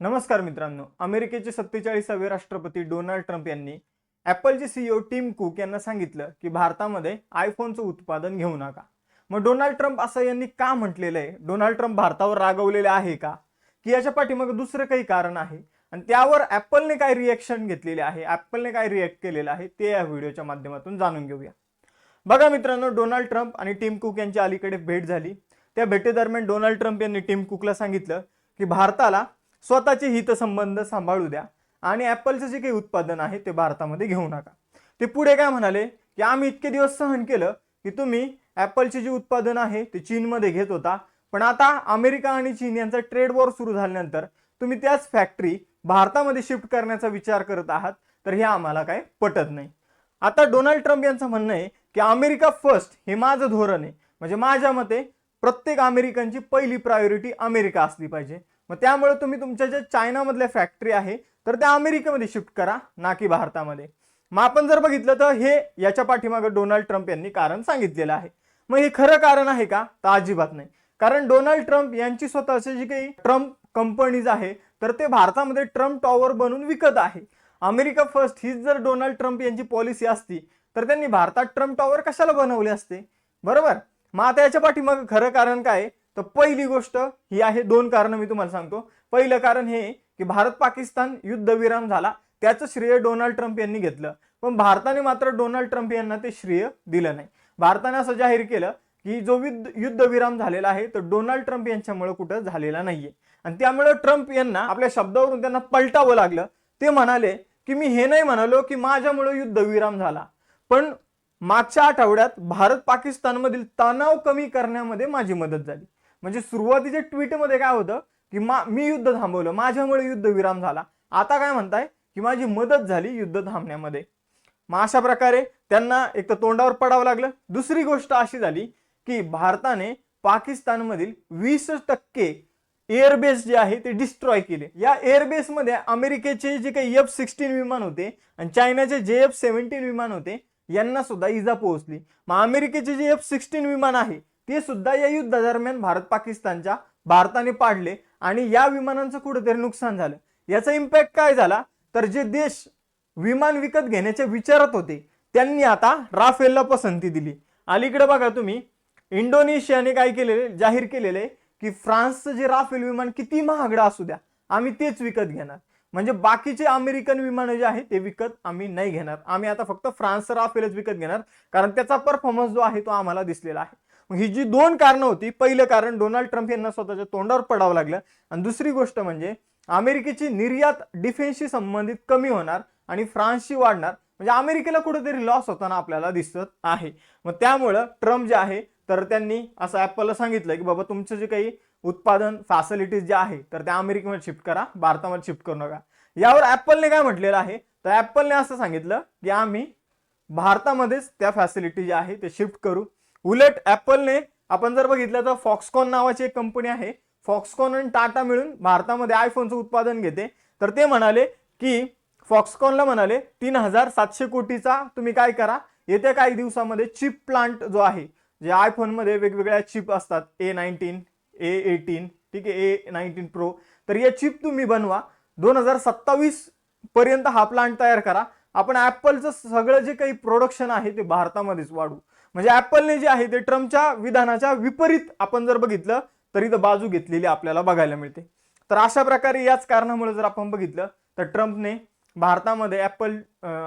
नमस्कार मित्रांनो अमेरिकेचे सत्तेचाळीसावे राष्ट्रपती डोनाल्ड ट्रम्प यांनी ॲपलचे सीईओ टीम कुक यांना सांगितलं की भारतामध्ये आयफोनचं उत्पादन घेऊ नका. मग डोनाल्ड ट्रम्प असं यांनी का म्हटलेलं आहे? डोनाल्ड ट्रम्प भारतावर रागवलेले आहे का? की याच्या पाठीमागे दुसरं काही कारण आहे? आणि त्यावर ॲपलने काय रिॲक्शन घेतलेले आहे? ॲपलने काय रिॲक्ट केलेलं आहे? ते या व्हिडिओच्या माध्यमातून जाणून घेऊया. बघा मित्रांनो डोनाल्ड ट्रम्प आणि टीम कुक यांची अलीकडे भेट झाली. त्या भेटीदरम्यान डोनाल्ड ट्रम्प यांनी टीम कुकला सांगितलं की भारताला स्वतःचे हितसंबंध सांभाळू द्या. आणि ॲपलचं जे काही उत्पादन आहे ते भारतामध्ये घेऊ नका. ते पुढे काय म्हणाले? की आम्ही इतके दिवस सहन केलं की तुम्ही ॲपलचे जे उत्पादन आहे ते चीनमध्ये घेत होता. पण आता अमेरिका आणि चीन यांचा ट्रेड वॉर सुरू झाल्यानंतर तुम्ही त्याच फॅक्टरी भारतामध्ये शिफ्ट करण्याचा विचार करत आहात तर हे आम्हाला काय पटत नाही. आता डोनाल्ड ट्रम्प यांचं म्हणणं आहे की अमेरिका फर्स्ट हे माझं धोरण आहे. म्हणजे माझ्या मते प्रत्येक अमेरिकनची पहिली प्रायोरिटी अमेरिका असली पाहिजे. मग त्यामुळे तुम्ही तुमच्या ज्या चायनामधल्या फॅक्टरी आहे तर त्या अमेरिकेमध्ये शिफ्ट करा ना की भारतामध्ये. मग आपण जर बघितलं तर हे याच्या पाठीमागं डोनाल्ड ट्रम्प यांनी कारण सांगितलेलं आहे. मग हे खरं कारण आहे का? तर अजिबात नाही. कारण डोनाल्ड ट्रम्प यांची स्वतःची जी काही ट्रम्प कंपनीज आहे तर ते भारतामध्ये ट्रम्प टॉवर बनवून विकत आहे. अमेरिका फर्स्ट हीच जर डोनाल्ड ट्रम्प यांची पॉलिसी असती तर त्यांनी भारतात ट्रम्प टॉवर कशाला बनवले असते? बरोबर? मग आता याच्या पाठीमागं खरं कारण काय आहे? तर पहिली गोष्ट ही आहे दोन कारण मी तुम्हाला सांगतो. पहिलं कारण हे की भारत पाकिस्तान युद्धविराम झाला त्याचं श्रेय डोनाल्ड ट्रम्प यांनी घेतलं. पण भारताने मात्र डोनाल्ड ट्रम्प यांना ते श्रेय दिलं नाही. भारताने असं जाहीर केलं की जो युद्ध युद्धविराम झालेला आहे तो डोनाल्ड ट्रम्प यांच्यामुळे कुठं झालेला नाहीये. आणि त्यामुळे ट्रम्प यांना आपल्या शब्दावरून त्यांना पलटावं लागलं. ते म्हणाले की मी हे नाही म्हणालो की माझ्यामुळे युद्धविराम झाला. पण मागच्या आठवड्यात भारत पाकिस्तानमधील तणाव कमी करण्यामध्ये माझी मदत झाली. म्हणजे सुरुवातीच्या ट्विटमध्ये काय होतं की मा मी युद्ध थांबवलं माझ्यामुळे युद्ध विराम झाला. आता काय म्हणताय की माझी मदत झाली युद्ध थांबण्यामध्ये. मग अशा प्रकारे त्यांना एक तर तोंडावर पडावं लागलं. दुसरी गोष्ट अशी झाली की भारताने पाकिस्तानमधील वीस टक्के एअरबेस जे आहे ते डिस्ट्रॉय केले. या एअरबेसमध्ये अमेरिकेचे जे काही एफ सिक्स्टीन विमान होते आणि चायनाचे जे एफ सेव्हन्टीन विमान होते यांना सुद्धा इजा पोहोचली. मग अमेरिकेचे जे एफ सिक्स्टीन विमान आहे ते सुद्धा या युद्धादरम्यान भारत पाकिस्तानच्या भारताने पाडले आणि या विमानांचं कुठेतरी नुकसान झालं. याचा इम्पॅक्ट काय झाला? तर जे देश विमान विकत घेण्याच्या विचारात होते त्यांनी आता राफेलला पसंती दिली. अलीकडे बघा तुम्ही इंडोनेशियाने काय केलेले जाहीर केलेले की फ्रान्सचं जे राफेल विमान किती महागडं असू द्या आम्ही तेच विकत घेणार. म्हणजे बाकीचे अमेरिकन विमानं जे आहे ते विकत आम्ही नाही घेणार. आम्ही आता फक्त फ्रान्सचं राफेलच विकत घेणार कारण त्याचा परफॉर्मन्स जो आहे तो आम्हाला दिसलेला आहे. मग ही जी दोन कारणं होती पहिलं कारण डोनाल्ड ट्रम्प यांना स्वतःच्या तोंडावर पडावं लागलं. आणि दुसरी गोष्ट म्हणजे अमेरिकेची निर्यात डिफेन्सशी संबंधित कमी होणार आणि फ्रान्सशी वाढणार. म्हणजे अमेरिकेला कुठेतरी लॉस होताना आपल्याला दिसत आहे. मग त्यामुळं ट्रम्प जे आहे तर त्यांनी असं ॲपलला सांगितलं की बाबा तुमचं जे काही उत्पादन फॅसिलिटीज जे आहे तर त्या अमेरिकेमध्ये शिफ्ट करा भारतामध्ये शिफ्ट करू नका. यावर ॲपलने काय म्हटलेलं आहे? तर ॲपलने असं सांगितलं की आम्ही भारतामध्येच त्या फॅसिलिटी ज्या आहे ते शिफ्ट करू उलट ॲपलने आपण जर बघितलं तर फॉक्सकॉन नावाची एक कंपनी आहे. फॉक्सकॉन आणि टाटा मिळून भारतामध्ये आयफोनचं उत्पादन घेते. तर ते म्हणाले की फॉक्सकॉनला म्हणाले तीन हजार सातशे कोटीचा तुम्ही काय करा? येत्या काही दिवसामध्ये चिप प्लांट जो आहे जे आयफोनमध्ये वेगवेगळ्या चिप असतात ए नाईन्टीन ए एटीन ठीक आहे ए नाईन्टीन प्रो तर या चिप तुम्ही बनवा. दोन हजार सत्तावीस पर्यंत हा प्लांट तयार करा. आपण ॲपलचं सगळं जे काही प्रोडक्शन आहे ते भारतामध्येच वाढू. म्हणजे ॲपलने जे आहे ते ट्रम्पच्या विधानाच्या विपरीत आपण जर बघितलं तर इथं बाजू घेतलेली आपल्याला बघायला मिळते. तर अशा प्रकारे याच कारणामुळे जर आपण बघितलं तर ट्रम्पने भारतामध्ये ॲपल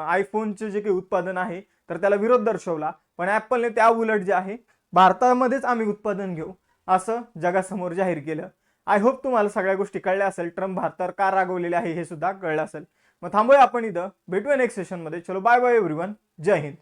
आयफोनचे जे काही उत्पादन आहे तर त्याला विरोध दर्शवला. पण ॲपलने त्या उलट जे आहे भारतामध्येच आम्ही उत्पादन घेऊ असं जगासमोर जाहीर केलं. आय होप तुम्हाला सगळ्या गोष्टी कळल्या असेल. ट्रम्प भारतावर का रागवलेले आहे हे सुद्धा कळलं असेल. मग थांबूया आपण इथं. भेटूया नेक्स्ट सेशनमध्ये चलो बाय बाय एव्हरीवन जय हिंद.